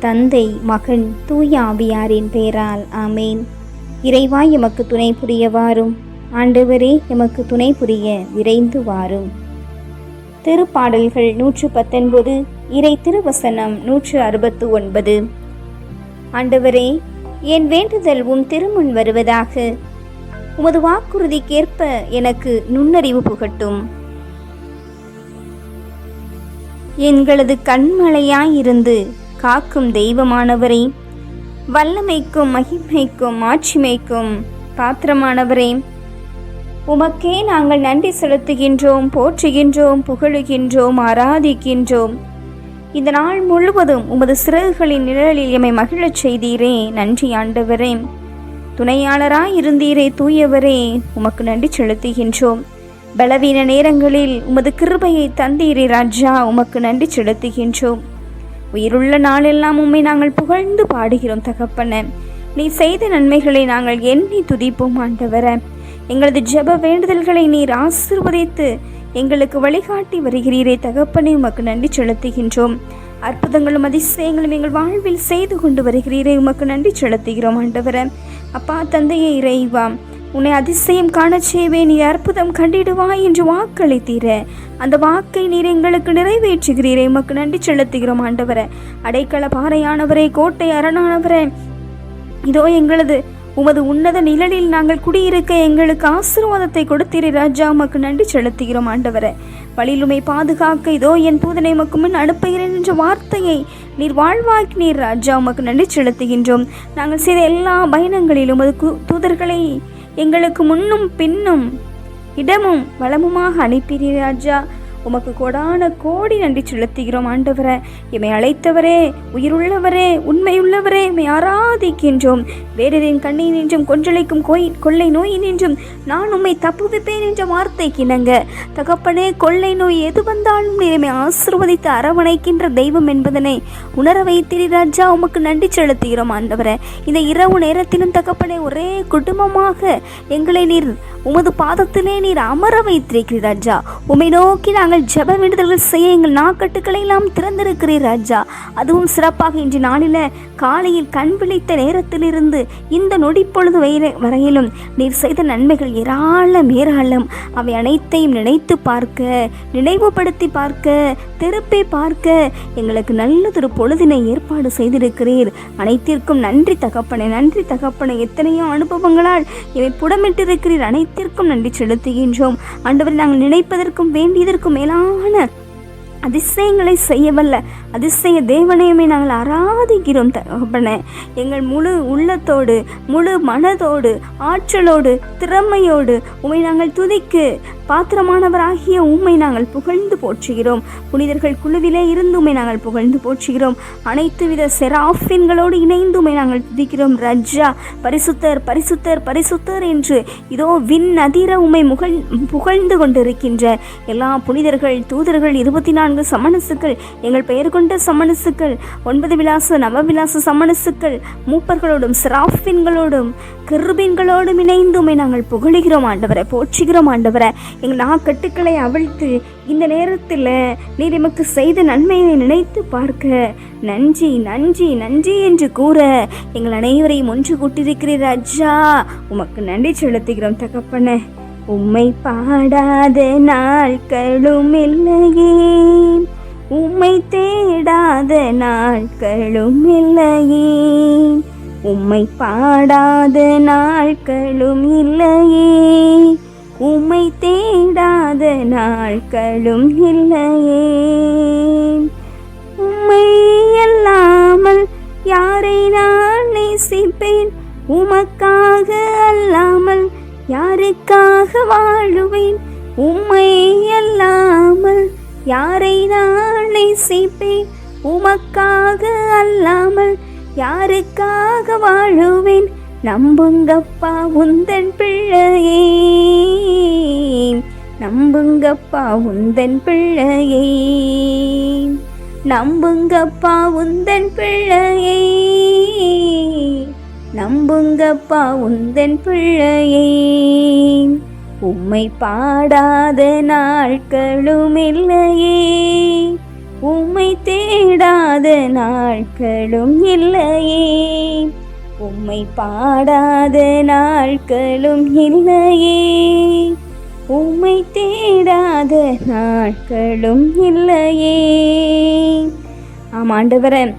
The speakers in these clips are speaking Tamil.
தந்தை மகன் தூய ஆவியாரின் பெயரால் ஆமேன். இறைவா எமக்கு துணை புரிய வாரும் ஆண்டவரே எமக்கு துணை புரிய விரைந்து வாரும். திருப்பாடல்கள் நூற்று பத்தொன்பது இறை திருவசனம் நூற்று அறுபத்து ஒன்பது ஆண்டவரே என் வேண்டுதல் உம் திருமுன் வருவதாக. உமது வாக்குறுதிக்கேற்ப எனக்கு நுண்ணறிவு புகட்டும். எங்களது கண்மலையாயிருந்து காக்கும் தெய்வமானவரே. வல்லமைக்கும் மகிமைக்கும் ஆட்சிமைக்கும் பாத்திரமானவரே. உமக்கே நாங்கள் நன்றி செலுத்துகின்றோம் போற்றுகின்றோம் புகழுகின்றோம் ஆராதிக்கின்றோம். இந்த நாள் முழுவதும் உமது சிறகுகளின் நிழலில் எம்மை மகிழச் செய்தீரே நன்றி ஆண்டவரே. துணையாளராய் இருந்தீரே தூயவரே உமக்கு நன்றி செலுத்துகின்றோம். பலவீன நேரங்களில் உமது கிருபையை தந்தீரே ராஜா உமக்கு நன்றி செலுத்துகின்றோம். உயிருள்ள நாளெல்லாம் உம்மை நாங்கள் புகழ்ந்து பாடுகிறோம் தகப்பன. நீ செய்த நன்மைகளை நாங்கள் எண்ணி துதிப்போம் ஆண்டவர. எங்களது ஜெப வேண்டுதல்களை நீர் ஆசிர்வதித்து எங்களுக்கு வழிகாட்டி வருகிறீரே தகப்பனை. உமக்கு நன்றி செலுத்துகின்றோம். அற்புதங்களும் அதிசயங்களும் எங்கள் வாழ்வில் செய்து கொண்டு வருகிறீரே உமக்கு நன்றி செலுத்துகிறோம் ஆண்டவர. அப்பா தந்தையே இறைவா உன்னை அதிசயம் காணச் செய்வே நீ அற்புதம் கண்டிடுவாய் என்று வாக்களித்தீர அந்த வாக்கை நீர் எங்களுக்கு நிறைவேற்றுகிறீரே. உமக்கு நன்றி செலுத்துகிறோம் ஆண்டவரே. அடைக்கல பாறையானவரே கோட்டை அரணானவரே. இதோ எங்களது உமது உன்னத நிழலில் நாங்கள் குடியிருக்க எங்களுக்கு ஆசீர்வாதத்தை கொடுத்தீரே ராஜா. உமக்கு நன்றி செலுத்துகிறோம் ஆண்டவரே. வழியிலுமை பாதுகாக்க இதோ என் பூதனை உமக்கு முன் அனுப்புகிறேன் என்ற வார்த்தையை நீர் வாழ்வாக்கி நீர் ராஜா. உமக்கு நன்றி செலுத்துகின்றோம். நாங்கள் செய்த எல்லா பயணங்களிலும் உமது தூதர்களை எங்களுக்கு முன்னும் பின்னும் இடமும் வளமுமாக அனுப்பினீர் ராஜா. உமக்கு கோடான கோடி நன்றி செலுத்துகிறோம் ஆண்டவரே. இமை அழைத்தவரே உயிருள்ளவரே உண்மையுள்ளவரே இமை ஆராதிக்கின்றோம். வேடரின் கண்ணை நின்றும் கொன்றழைக்கும் கோய் கொள்ளை நோய் நின்றும் நான் உம்மை தப்புவிப்பேன் என்ற வார்த்தை கிணங்க. தகப்பனே கொள்ளை நோய் எது வந்தாலும் இமை ஆசிர்வதித்து அரவணைக்கின்ற தெய்வம் என்பதனை உணர வைத்திரி ராஜா உமக்கு நன்றி செலுத்துகிறோம் ஆண்டவரே. இந்த இரவு நேரத்திலும் தகப்பனே ஒரே குடும்பமாக எங்களை நீர் உமது பாதத்திலே நீர் அமர வைத்திருக்கிறீர் ராஜா. உம்மை நோக்கி நாங்கள் ஜெப வேண்டுதல்கள் செய்ய எங்கள் நாக்கட்டுக்களை எல்லாம் திறந்திருக்கிறீர் ராஜா. அதுவும் சிறப்பாக இன்று நாளில காலையில் கண் விழித்த நேரத்திலிருந்து இந்த நொடிப்பொழுது வரை- வரையிலும் நீர் செய்த நன்மைகள் ஏராளம் ஏராளம். அவை அனைத்தையும் நினைத்து பார்க்க நினைவுபடுத்தி பார்க்க திருப்பி பார்க்க எங்களுக்கு நல்லதொரு பொழுதினை ஏற்பாடு செய்திருக்கிறீர். அனைத்திற்கும் நன்றி தகப்பனை நன்றி தகப்பனை. எத்தனையோ அனுபவங்களால் இவை புடமிட்டிருக்கிறீர். அனைத்திற்கும் நன்றி செலுத்துகின்றோம். ஆண்டவர் நாங்கள் நினைப்பதற்கும் வேண்டியதற்கும் மேலான அதிசயங்களை செய்யவல்ல. அதிசய தேவனையுமே நாங்கள் ஆராதிக்கிறோம் தகப்பனே. எங்கள் முழு உள்ளத்தோடு முழு மனதோடு ஆற்றலோடு திறமையோடு உமை நாங்கள் துதிக்கு பாத்திரமானவராகிய உம்மை நாங்கள் புகழ்ந்து போற்றுகிறோம். புனிதர்கள் குழுவிலே இருந்து உம்மை நாங்கள் புகழ்ந்து போற்றுகிறோம். அனைத்து வித செராஃபின்களோடு இணைந்து உம்மை நாங்கள் துதிக்கிறோம். ரஜ்ஜா பரிசுத்தர் பரிசுத்தர் பரிசுத்தர் என்று இதோ விண் அதிர உம்மை முகழ் புகழ்ந்து கொண்டிருக்கின்ற எல்லா புனிதர்கள் தூதர்கள் இருபத்தி நான்கு சமணசுக்கள் எங்கள் பெயர் கொண்ட சமணசுக்கள் ஒன்பது விலாச நவவிலாச சமணசுக்கள் மூப்பர்களோடும் சிராஃபின்களோடும் கிருபின்களோடும் இணைந்து உம்மை நாங்கள் புகழுகிறோம். ஆண்டவரை போற்றுகிறோம். ஆண்டவரை எங்கள் நாக்கட்டுக்களை அவிழ்த்து இந்த நேரத்தில் நீர் எமக்கு செய்த நன்மையை நினைத்து பார்க்க. நன்றி நன்றி நன்றி என்று கூற எங்கள் அனைவரையும் ஒன்று கூட்டியிருக்கிறீர் ராஜா உமக்கு நன்றி செலுத்துகிறோம் தகப்பன. உம்மை பாடாத நாட்களும் இல்லையே. உம்மை தேடாத நாட்களும் இல்லையே. உம்மை பாடாத நாட்களும் இல்லையே. உம்மை தேடாத நாட்களும் இல்லையே. உம்மை அல்லாமல் யாரை நான் நேசிப்பேன்? உமக்காக அல்லாமல் யாருக்காக வாழுவேன்? உம்மை அல்லாமல் யாரை நான் நேசிப்பேன்? உமக்காக அல்லாமல் யாருக்காக வாழுவேன்? நம்புங்கப்பா உந்தன் பிள்ளையே. நம்புங்கப்பா உந்தன் பிள்ளையை. நம்புங்கப்பா உந்தன் பிள்ளையை. நம்புங்கப்பா உந்தன் பிள்ளையை. உம்மை பாடாத நாட்களும் இல்லையே. உம்மை தேடாத நாட்களும் இல்லையே. உம்மை பாடாத நாட்களும் இல்லையே. உம்மை தேடாத நாட்களும் இல்லையே. ஆமாண்டவரே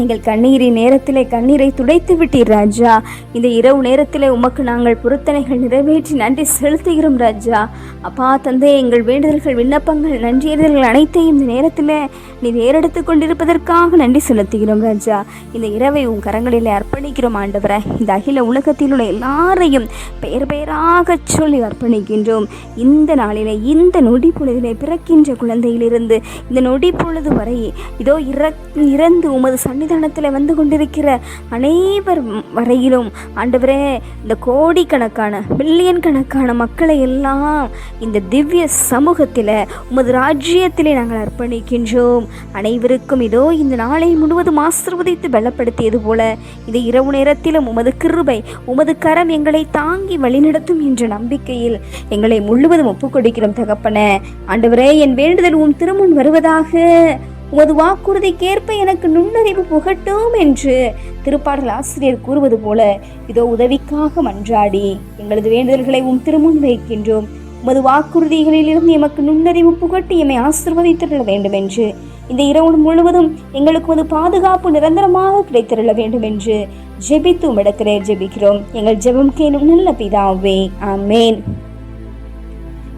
எங்கள் கண்ணீரின் நேரத்திலே கண்ணீரை துடைத்து விட்டீர் ராஜா. இந்த இரவு நேரத்திலே உமக்கு நாங்கள் பொருத்தனைகள் நிறைவேற்றி நன்றி செலுத்துகிறோம் ராஜா. அப்பா தந்தை எங்கள் வேண்டுதல்கள் விண்ணப்பங்கள் நன்றியர்கள் அனைத்தையும் இந்த நேரத்தில் நீ ஏறெடுத்து கொண்டிருப்பதற்காக நன்றி செலுத்துகிறோம் ராஜா. இந்த இரவை உன் கரங்களில் அர்ப்பணிக்கிறோம் ஆண்டவரை. இந்த அகில உலகத்தில் உள்ள எல்லாரையும் பெயர் பெயராக சொல்லி அர்ப்பணிக்கின்றோம். இந்த நாளிலே இந்த நொடி பொழுதிலே பிறக்கின்ற குழந்தையிலிருந்து இந்த நொடி பொழுது வரை இதோ இற இறந்து உமது சன் சன்னிதானத்தில் வந்து கொண்டிருக்கிற அனைவர் வரையிலும் ஆண்டவரே இந்த கோடிக்கணக்கான மில்லியன் கணக்கான மக்களை எல்லாம் இந்த திவ்ய சமூகத்தில் உமது ராஜ்யத்திலே நாங்கள் அர்ப்பணிக்கின்றோம். அனைவருக்கும் இதோ இந்த நாளை முழுவதும் ஆசிர்வதித்து பலப்படுத்தியது போல இந்த இரவு நேரத்திலும் உமது கிருபை உமது கரம் எங்களை தாங்கி வழிநடத்தும் என்ற நம்பிக்கையில் எங்களை முழுவதும் ஒப்புக்கொடுக்கிறோம் தகப்பன. ஆண்டவரே என் வேண்டுதல் உன் திருமுன் வருவதாக உமது வாக்குறுதிக்கேற்ப எனக்கு நுண்ணறிவு புகட்டும் என்று திருப்பாடல் ஆசிரியர் கூறுவது போல இதோ உதவிக்காக மன்றாடி எங்களது வேண்டுதல்களை உம் திருமுன் வைக்கின்றோம். உமது வாக்குறுதிகளிலிருந்து எமக்கு நுண்ணறிவு புகட்டி எம்மை ஆசிர்வதித்திருள வேண்டும் என்று இந்த இரவு முழுவதும் எங்களுக்கு ஒரு பாதுகாப்பு நிரந்தரமாக கிடைத்திருள்ள வேண்டும் என்று ஜெபித்து உம்மிடத்திலே ஜெபிக்கிறோம். எங்கள் ஜெபம் கேனும் நல்ல பிதாவே. ஆமேன்.